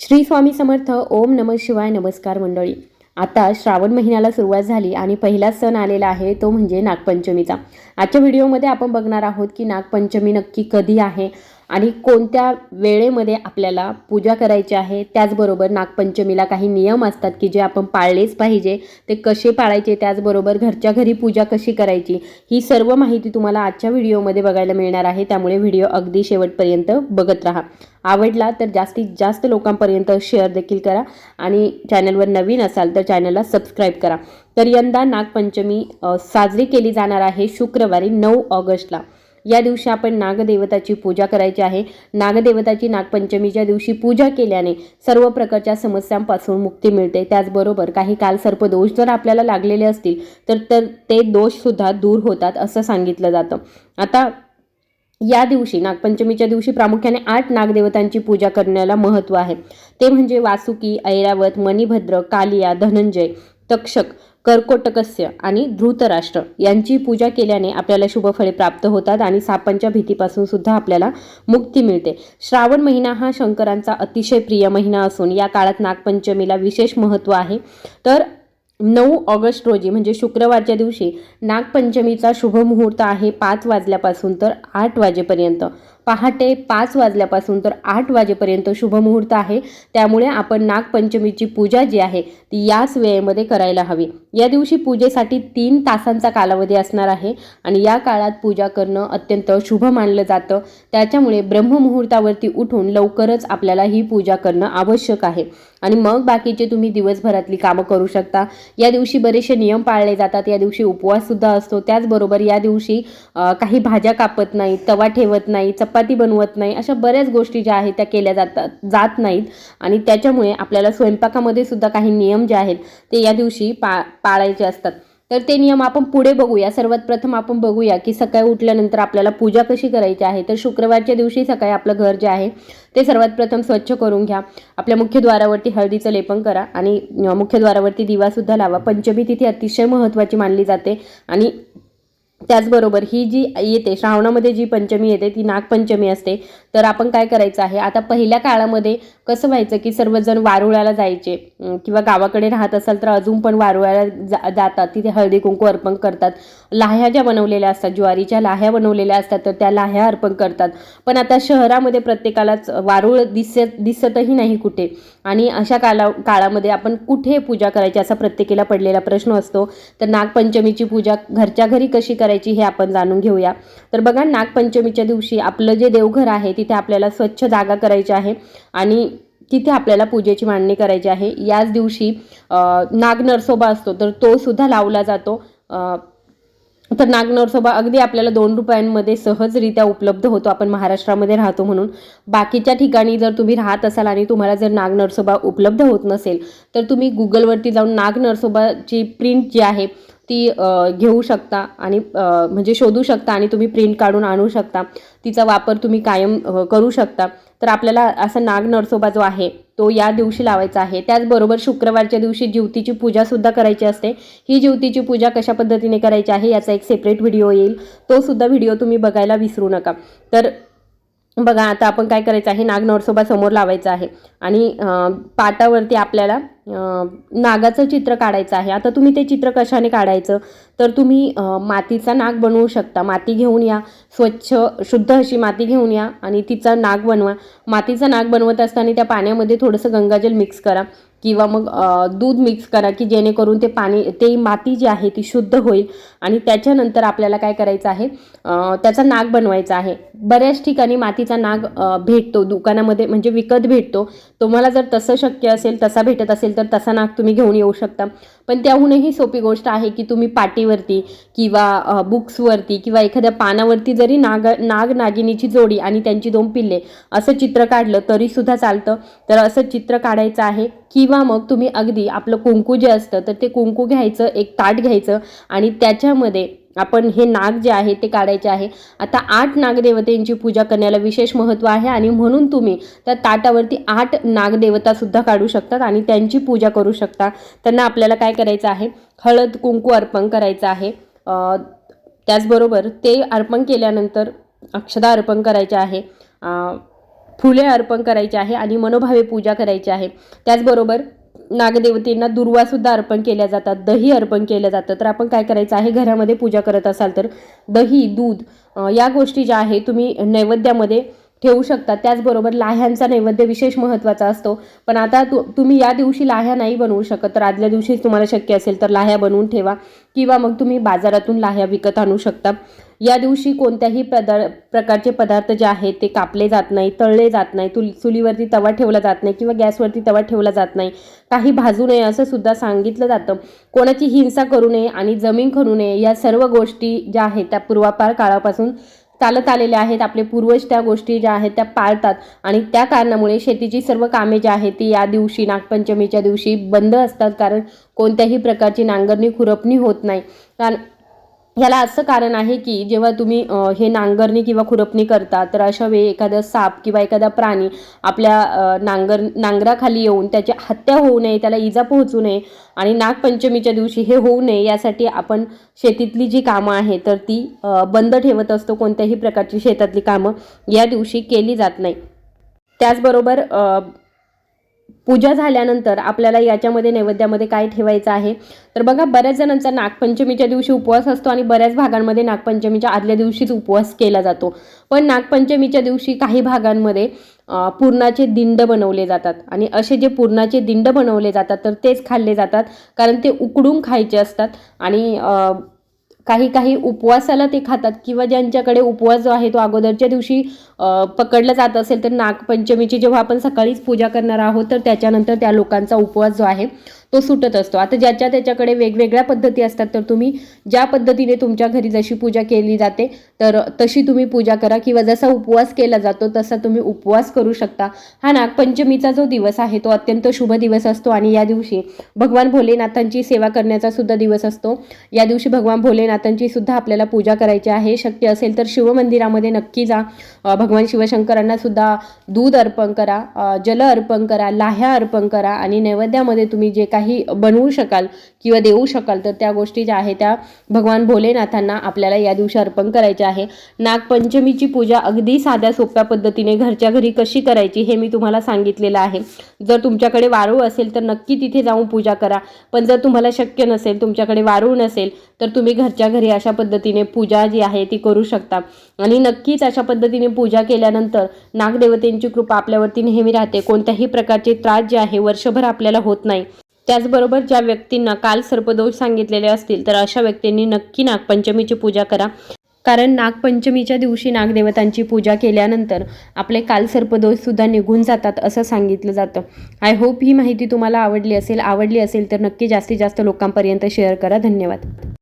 श्री स्वामी समर्थ ओम नम शिवाय नमस्कार मंडळी. आता श्रावण महिन्याला सुरुवात झाली आणि पहिला सण आलेला आहे तो म्हणजे नागपंचमीचा. आजच्या व्हिडिओमध्ये आपण बघणार आहोत की नागपंचमी नक्की कधी आहे आणि कोणत्या वेळेमध्ये आपल्याला पूजा करायची आहे त्याचबरोबर नागपंचमीला काही नियम असतात की जे आपण पाळलेच पाहिजे ते कसे पाळायचे त्याचबरोबर घरच्या घरी पूजा कशी करायची ही सर्व माहिती तुम्हाला आजच्या व्हिडिओमध्ये बघायला मिळणार आहे. त्यामुळे व्हिडिओ अगदी शेवटपर्यंत बघत राहा. आवडला तर जास्तीत जास्त लोकांपर्यंत शेअर देखील करा आणि चॅनलवर नवीन असाल तर चॅनलला सबस्क्राईब करा. तर यंदा नागपंचमी साजरी केली जाणार आहे शुक्रवारी नऊ ऑगस्टला. या दिवशी आपण नागदेवताची पूजा करायची आहे. नागदेवताची नागपंचमीच्या दिवशी पूजा केल्याने सर्व प्रकारच्या समस्यांपासून मुक्ती मिळते. त्याचबरोबर काही कालसर्प दोष जर आपल्याला लागलेले असतील तर तर ते दोषसुद्धा दूर होतात असं सांगितलं जातं. आता या दिवशी नागपंचमीच्या दिवशी प्रामुख्याने आठ नागदेवतांची पूजा करण्याला महत्त्व आहे. ते म्हणजे वासुकी ऐरावत मणिभद्र कालिया धनंजय तक्षक कर्कोटकस्य आणि धृतराष्ट्र यांची पूजा केल्याने आपल्याला शुभफळे प्राप्त होतात आणि सापांच्या भीतीपासून सुद्धा आपल्याला मुक्ती मिळते. श्रावण महिना हा शंकरांचा अतिशय प्रिय महिना असून या काळात नागपंचमीला विशेष महत्त्व आहे. तर नऊ ऑगस्ट रोजी म्हणजे शुक्रवारच्या दिवशी नागपंचमीचा शुभ मुहूर्त आहे पाच वाजल्यापासून तर आठ वाजेपर्यंत. पहाटे पाच वाजल्यापासून तर आठ वाजेपर्यंत शुभमुहूर्त आहे. त्यामुळे आपण नागपंचमीची पूजा जी आहे ती याच वेळेमध्ये करायला हवी. या दिवशी पूजेसाठी तीन तासांचा कालावधी असणार आहे आणि या काळात पूजा करणं अत्यंत शुभ मानलं जातं. त्याच्यामुळे ब्रह्ममुहूर्तावरती उठून लवकरच आपल्याला ही पूजा करणं आवश्यक आहे. आणि मग बाकीचे तुम्ही दिवसभरातली कामं करू शकता. या दिवशी बरेचसे नियम पाळले जातात. या दिवशी उपवाससुद्धा असतो. त्याचबरोबर या दिवशी काही भाज्या कापत नाही तवा ठेवत नाही चपाती बनवत नाही अशा बऱ्याच गोष्टी ज्या आहेत त्या केल्या जातात जात नाहीत. आणि त्याच्यामुळे आपल्याला स्वयंपाकामध्ये सुद्धा काही नियम जे आहेत ते या दिवशी पा पाळायचे असतात. तर ते नियम आपण पुढे बघूया. सर्वात प्रथम आपण बघूया की सकाळी उठल्यानंतर आपल्याला पूजा कशी करायची आहे? तर शुक्रवारच्या दिवशी सकाळी आपलं घर जे आहे ते सर्वात प्रथम स्वच्छ करून घ्या. आपल्या मुख्यद्वारावरती हळदीचं लेपन करा आणि मुख्यद्वारावरती दिवासुद्धा लावा. पंचमी तिथी अतिशय महत्त्वाची मानली जाते. आणि त्याचबरोबर ही जी येते श्रावणामध्ये जी पंचमी येते ती नागपंचमी असते. तर आपण काय करायचं आहे आता पहिल्या काळामध्ये कसं व्हायचं की सर्वजण वारुळाला जायचे किंवा गावाकडे राहत असाल तर अजून पण वारुळाला जा जातात. तिथे हळदी कुंकू अर्पण करतात. लाह्या ज्या बनवलेल्या असतात ज्वारीच्या लाह्या बनवलेल्या असतात तर त्या लाह्या अर्पण करतात. पण आता शहरामध्ये प्रत्येकालाच वारुळ दिसत दिसतही नाही कुठे. आणि अशा काला काळामध्ये आपण कुठे पूजा करायची असा प्रत्येकीला पडलेला प्रश्न असतो. तर नागपंचमीची पूजा घरच्या घरी कशी करायची? हे आपण जाणून घेऊया. तर बघा नागपंचमीच्या दिवशी आपलं जे देवघर आहे तिथे आपल्याला स्वच्छ जागा करायची आहे आणि तिथे आपल्याला पूजेची मांडणी करायची आहे. याच दिवशी नाग नरसोबा असतो तर तो सुद्धा लावला जातो. तर नाग नरसोबा अगदी आपल्याला दोन रुपयांमध्ये सहजरित्या उपलब्ध होतो. आपण महाराष्ट्रामध्ये राहतो म्हणून. बाकीच्या ठिकाणी जर तुम्ही राहत असाल आणि तुम्हाला जर नाग नरसोबा उपलब्ध होत नसेल तर तुम्ही गुगलवरती जाऊन नाग नरसोबाची प्रिंट जी आहे ती घेऊ शकता आणि म्हणजे शोधू शकता आणि तुम्ही प्रिंट काढून आणू शकता. तिचा वापर तुम्ही कायम करू शकता. तर आपल्याला असा नाग नरसोबा जो आहे तो या दिवशी लावायचा आहे. त्याचबरोबर शुक्रवारच्या दिवशी ज्योतीची पूजासुद्धा करायची असते. ही ज्योतीची पूजा कशा पद्धतीने करायची आहे याचा एक सेपरेट व्हिडिओ येईल. तो सुद्धा व्हिडिओ तुम्ही बघायला विसरू नका. तर बघा आता आपण काय करायचं आहे? नाग नरसोबा समोर लावायचं आहे. आणि पाटावरती आपल्याला नागाचं चित्र काढायचं आहे. आता तुम्ही ते चित्र कशाने काढायचं? तर तुम्ही मातीचा नाग बनवू शकता. माती घेऊन या. स्वच्छ शुद्ध अशी माती घेऊन या आणि तिचा नाग बनवा. मातीचा नाग बनवत असताना त्या पाण्यामध्ये थोडंसं गंगाजल मिक्स करा. किंवा मग दूध मिक्स करा की जेणेकरून ते पाणी ते माती जी आहे ती शुद्ध होईल. आणि त्याच्यानंतर आपल्याला काय करायचं आहे त्याचा नाग बनवायचा आहे. बऱ्याच ठिकाणी मातीचा नाग भेटतो. दुकानामध्ये म्हणजे विकत भेटतो. तुम्हाला जर तसं शक्य असेल तसा भेटत असेल तर तसा नाग तुम्ही घेऊन येऊ शकता. पण त्याहूनही सोपी गोष्ट आहे की तुम्ही पाटीवरती किंवा बुक्सवरती किंवा एखाद्या पानावरती जरी नाग नाग नागिनीची जोडी आणि त्यांची दोन पिल्ले असं चित्र काढलं तरीसुद्धा चालतं. तर असं चित्र काढायचं आहे. किंवा मग तुम्ही अगदी आपलं कुंकू जे असतं तर ते कुंकू घ्यायचं एक ताट घ्यायचं आणि त्याच्यामध्ये आपण हे नाग जे आहे ते काढायचे आहे. आता आठ नागदेवतेंची पूजा करण्याला विशेष महत्त्व आहे आणि म्हणून तुम्ही त्या ताटावरती आठ नागदेवतासुद्धा काढू शकतात आणि त्यांची पूजा करू शकता. त्यांना आपल्याला काय करायचं आहे? हळद कुंकू अर्पण करायचं आहे. त्याचबरोबर ते अर्पण केल्यानंतर अक्षदा अर्पण करायचे आहे. फुले अर्पण करायची आहे आणि मनोभावे पूजा करायची आहे. त्याचबरोबर नागदेवतेंना दुर्वासुद्धा अर्पण केल्या जातात दही अर्पण केलं जातं. तर आपण काय करायचं आहे? घरामध्ये पूजा करत असाल तर दही दूध या गोष्टी ज्या आहे तुम्ही नैवेद्यामध्ये ठेवू शकतात त्याचबरोबर लाह्यांचा नैवेद्य विशेष महत्त्वाचा असतो. पण आता तु तुम्ही या दिवशी लाह्या नाही बनवू शकत. तर आदल्या दिवशीच तुम्हाला शक्य असेल तर लाह्या बनवून ठेवा. किंवा मग तुम्ही बाजारातून लाह्या विकत आणू शकता. या दिवशी कोणत्याही पदार प्रकारचे पदार्थ जे आहेत ते कापले जात नाही तळले जात नाही तुल चुलीवरती तवा ठेवला जात नाही किंवा गॅसवरती तवा ठेवला जात नाही. काही भाजू नये असं सुद्धा सांगितलं जातं. कोणाची हिंसा करू नये आणि जमीन खणू नये या सर्व गोष्टी ज्या आहेत त्या पूर्वापार काळापासून चालत आलेले आहेत. आपले पूर्वज त्या गोष्टी ज्या आहेत त्या पाळतात. आणि त्या कारणामुळे शेतीची सर्व कामे जी आहेत ती या दिवशी नागपंचमीच्या दिवशी बंद असतात. कारण कोणत्याही प्रकारची नांगरणी खुरपणी होत नाही. कारण ह्याला असं कारण आहे की जेव्हा तुम्ही हे नांगरणी किंवा खुरपणी करता तर अशा वेळी एखादा साप किंवा एखादा प्राणी आपल्या नांगर नांगराखाली येऊन त्याची हत्या होऊ नये त्याला इजा पोहोचू नये आणि नागपंचमीच्या दिवशी हे होऊ नये यासाठी आपण शेतीतली जी कामं आहे तर ती बंद ठेवत असतो. कोणत्याही प्रकारची शेतातली कामं या दिवशी केली जात नाही. त्याचबरोबर पूजा झाल्यानंतर आपल्याला याच्यामध्ये नैवेद्यामध्ये काय ठेवायचं आहे? तर बघा बऱ्याच जणांचा नागपंचमीच्या दिवशी उपवास असतो आणि बऱ्याच भागांमध्ये नागपंचमीच्या आदल्या दिवशीच उपवास केला जातो. पण नागपंचमीच्या दिवशी काही भागांमध्ये पूर्णाचे पुरणाचे दिंड बनवले जातात आणि असे जे पुरणाचे दिंड बनवले जातात तर तेच खाल्ले जातात. कारण ते उकडून खायचे असतात आणि काही काही उपवासाला ते खातात किंवा ज्यांच्याकडे उपवास जो आहे तो अगोदरच्या दिवशी पकडला जात असेल तर नागपंचमीची जेव्हा आपण सकाळीच पूजा करणार आहोत तर त्याच्यानंतर त्या लोकांचा उपवास जो आहे तो सुटत असतो. आता ज्याच्या त्याच्याकडे वेगवेगळ्या पद्धती असतात तर तुम्ही ज्या पद्धतीने तुमच्या घरी जशी पूजा केली जाते तर तशी तुम्ही पूजा करा. किंवा जसा उपवास केला जातो तसा तुम्ही उपवास करू शकता. हा नागपंचमीचा जो दिवस आहे तो अत्यंत शुभ दिवस असतो. आणि या दिवशी भगवान भोलेनाथांची सेवा करण्याचा सुद्धा दिवस असतो. या दिवशी भगवान भोलेनाथांची सुद्धा आपल्याला पूजा करायची आहे. शक्य असेल तर शिवमंदिरामध्ये नक्की जा. भगवान शिवशंकरांना सुद्धा दूध अर्पण करा. जल अर्पण करा. लाह्या अर्पण करा. आणि नैवेद्यामध्ये तुम्ही जे काही बनवू शकाल किंवा देऊ शकाल तर त्या गोष्टी ज्या आहेत त्या भगवान भोलेनाथांना आपल्याला या दिवशी अर्पण करायच्या आहे. नागपंचमीची पूजा अगदी साध्या सोप्या पद्धतीने घरच्या घरी कशी करायची हे मी तुम्हाला सांगितलेलं आहे. जर तुमच्याकडे वारूळ असेल तर नक्की तिथे जाऊन पूजा करा. पण जर तुम्हाला शक्य नसेल तुमच्याकडे वारूळ नसेल तर तुम्ही घरच्या घरी अशा पद्धतीने पूजा जी आहे ती करू शकता. आणि नक्कीच अशा पद्धतीने पूजा केल्यानंतर नागदेवतेंची कृपा आपल्यावरती नेहमी राहते. कोणत्याही प्रकारचे त्रास जे आहे वर्षभर आपल्याला होत नाही. त्याचबरोबर ज्या व्यक्तींना काल सर्पदोष सांगितलेले असतील तर अशा व्यक्तींनी नक्की नागपंचमीची पूजा करा. कारण नागपंचमीच्या दिवशी नागदेवतांची पूजा केल्यानंतर आपले काल सर्पदोषसुद्धा निघून जातात असं सांगितलं जातं. आय होप ही माहिती तुम्हाला आवडली असेल आवडली असेल तर नक्की जास्तीत जास्त लोकांपर्यंत शेअर करा. धन्यवाद.